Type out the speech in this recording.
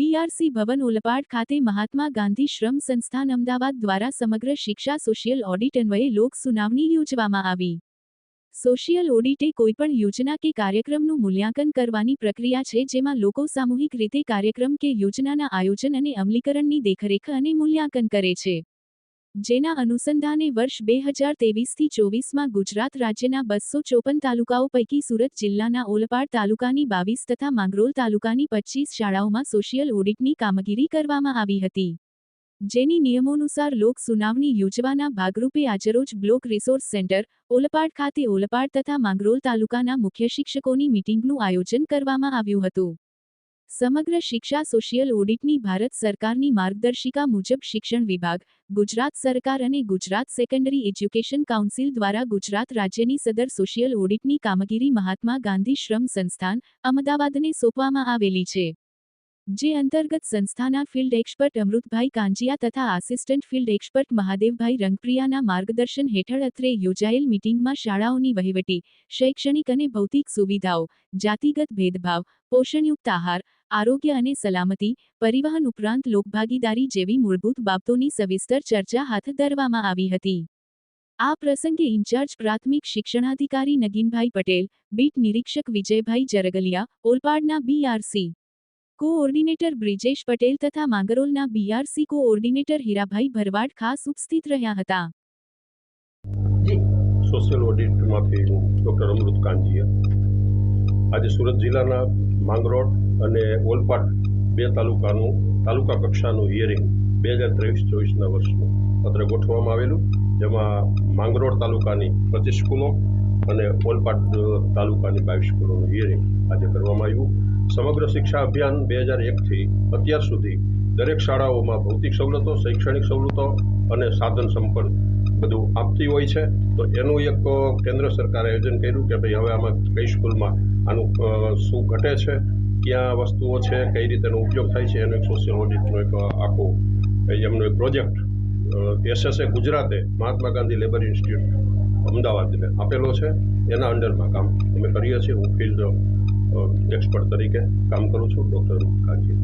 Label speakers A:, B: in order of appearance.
A: BRC ભવન ઓલપાડ ખાતે મહાત્મા ગાંધી શ્રમ સંસ્થાન અમદાવાદ દ્વારા સમગ્ર શિક્ષા સોશિયલ ઓડિટ અન્વયે લોક સુનાવણી યોજવામાં આવી. સોશિયલ ઓડિટ કોઈપણ યોજના કે કાર્યક્રમનું મૂલ્યાંકન કરવાની પ્રક્રિયા છે જેમાં લોકો સામૂહિક રીતે કાર્યક્રમ કે યોજનાના આયોજન અને અમલીકરણની દેખરેખ અને મૂલ્યાંકન કરે છે. જેના અનુસંધાને વર્ષ બે હજાર તેવીસથી ચોવીસમાં ગુજરાત રાજ્યના બસો ચોપન તાલુકાઓ પૈકી સુરત જિલ્લાના ઓલપાડ તાલુકાની બાવીસ તથા માંગરોલ તાલુકાની પચીસ શાળાઓમાં સોશિયલ ઓડિટની કામગીરી કરવામાં આવી હતી. જેની નિયમોનુસાર લોક સુનાવણી યોજવાના ભાગરૂપે આજરોજ બ્લોક રિસોર્સ સેન્ટર, ઓલપાડ ખાતે ઓલપાડ તથા માંગરોલ તાલુકાના મુખ્ય શિક્ષકોની મીટિંગનું આયોજન કરવામાં આવ્યું હતું. સમગ્ર શિક્ષા સોશિયલ ઓડિટની ભારત સરકારની માર્ગદર્શિકા મુજબ શિક્ષણ વિભાગ, ગુજરાત સરકાર અને ગુજરાત સેકન્ડરી એજ્યુકેશન કાઉન્સિલ દ્વારા ગુજરાત રાજ્યની સદર સોશિયલ ઓડિટની કામગીરી મહાત્મા ગાંધી શ્રમ સંસ્થાન અમદાવાદને સોંપવામાં આવેલી છે. જે અંતર્ગત સંસ્થાના ફિલ્ડ એક્સપર્ટ અમૃતભાઈ કાંજિયા તથા આસિસ્ટન્ટ ફિલ્ડ એક્સપર્ટ મહાદેવભાઈ રંગપ્રિયાના માર્ગદર્શન હેઠળ અત્રે યોજાયેલ મીટિંગમાં શાળાઓની વહીવટી, શૈક્ષણિક અને ભૌતિક સુવિધાઓ, જાતિગત ભેદભાવ, પોષણયુક્ત આહાર, આરોગ્ય અને સલામતી, પરિવહન ઉપરાંત લોકભાગીદારી જેવી મૂળભૂત બાબતોની સવિસ્તર ચર્ચા હાથ ધરવામાં આવી હતી. આ પ્રસંગે ઇન્ચાર્જ પ્રાથમિક શિક્ષણાધિકારી નગીનભાઈ પટેલ, બીટ નિરીક્ષક વિજયભાઈ જરગલિયા, ઓલપાડના બીઆરસી કોઓર્ડિનેટર બ્રિજેશ પટેલ તથા માંગરોલના બીઆરસી કોઓર્ડિનેટર હીરાભાઈ ભરવાડ ખાસ ઉપસ્થિત રહ્યા હતા.
B: સોશિયલ ઓડિટમાંથી હું ડૉક્ટર અમૃત કાંજીએ આજે સુરત જિલ્લાના માંગરોળ અને ઓલપાડ બે તાલુકાનું, તાલુકા કક્ષાનું હિયરિંગ બે હજાર ત્રેવીસ ચોવીસના વર્ષનું પત્ર ગોઠવવામાં આવેલું, જેમાં માંગરોળ તાલુકાની પચીસ સ્કૂલો અને ઓલપાડ તાલુકાની બાવીસ સ્કૂલોનું હિયરિંગ આજે કરવામાં આવ્યું. સમગ્ર શિક્ષા અભિયાન બે હજાર એકથી અત્યાર સુધી દરેક શાળાઓમાં ભૌતિક સવલતો, શૈક્ષણિક સવલતો અને સાધન સંપર્ક બધું આપતી હોય છે. તો એનું એક કેન્દ્ર સરકારે આયોજન કર્યું કે ભાઈ હવે આમાં કઈ સ્કૂલમાં આનું શું ઘટે છે, ક્યાં વસ્તુઓ છે, કઈ રીતે એનો ઉપયોગ થાય છે, એનો એક સોશિયલ ઓડિટનો એક આખો એમનો એક પ્રોજેક્ટ એસએસએ ગુજરાતે મહાત્મા ગાંધી લેબર ઇન્સ્ટિટ્યૂટ અમદાવાદને આપેલો છે. એના અંડરમાં કામ અમે કરીએ છીએ. હું ફિલ્ડ એક્સપર્ટ તરીકે કામ કરું છું, ડૉક્ટર કાજી